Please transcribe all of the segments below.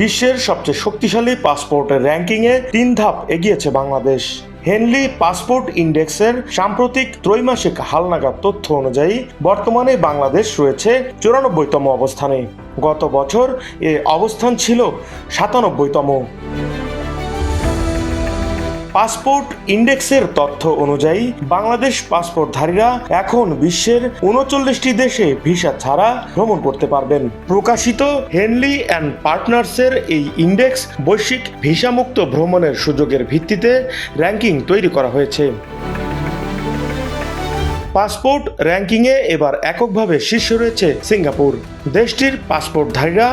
বিশ্বের সবচেয়ে শক্তিশালী পাসপোর্টের র্যাঙ্কিংয়ে তিন ধাপ এগিয়েছে বাংলাদেশ। হেনলি পাসপোর্ট ইন্ডেক্সের সাম্প্রতিক ত্রৈমাসিক হালনাগাদ তথ্য অনুযায়ী, বর্তমানে বাংলাদেশ রয়েছে চুরানব্বইতম অবস্থানে। গত বছর এ অবস্থান ছিল সাতানব্বইতম। পাসপোর্ট ইন্ডেক্সের তথ্য অনুযায়ী, বাংলাদেশ পাসপোর্টধারীরা এখন বিশ্বের উনচল্লিশটি দেশে ভিসা ছাড়া ভ্রমণ করতে পারবেন। প্রকাশিত হেনলি অ্যান্ড পার্টনার্সের এই ইন্ডেক্স বৈশ্বিক ভিসামুক্ত ভ্রমণের সুযোগের ভিত্তিতে র্যাঙ্কিং তৈরি করা হয়েছে। পাসপোর্ট র্যাঙ্কিংয়ে এবার এককভাবে শীর্ষ রয়েছে সিঙ্গাপুর। দেশটির পাসপোর্টধারীরা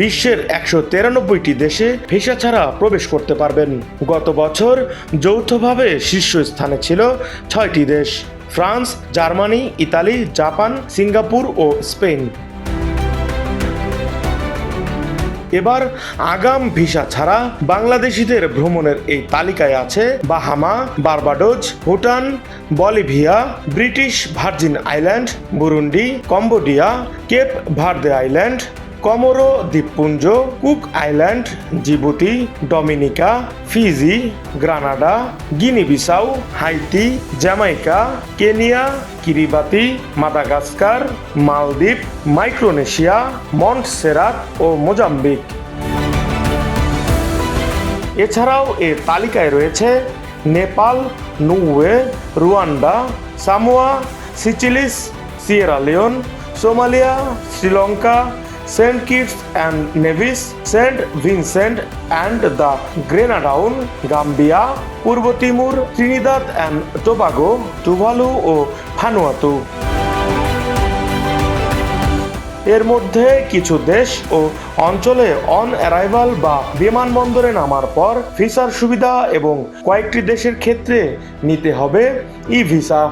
বিশ্বের একশো তিরানব্বইটি দেশে ভিসা ছাড়া প্রবেশ করতে পারবেন। গত বছর যৌথভাবে শীর্ষস্থানে ছিল ছয়টি দেশ, France, Germany, Italy, Japan, Singapore ও স্পেন। এবার আগাম ভিসা ছাড়া বাংলাদেশিদের ভ্রমণের এই তালিকায় আছে Bahama, Barbados, Bhutan, Bolivia, British Virgin Island, Burundi, Cambodia, Cape Verde Island Comoro, দ্বীপপুঞ্জ, Cook Island, Djibouti, Dominica, Fiji, Grenada Guinea Bissau Haiti Jamaica, Kenya, Kiribati, Madagascar, Maldives, Micronesia, Montserrat ও Mozambique. এছাড়াও এ তালিকায় রয়েছে Nepal Niue Rwanda, Samoa, Seychelles, Sierra Leone, Somalia, Sri Lanka Saint Kitts and Nevis Saint Vincent and the Grenadines Gambia Purba Timor Trinidad and Tobago Tuvalu O Vanuatu এর মধ্যে কিছু দেশ ও অঞ্চলে on arrival বা বিমানবন্দরে নামার পর ভিসার সুবিধা এবং কয়েকটি দেশের ক্ষেত্রে নিতে হবে ই ভিসা।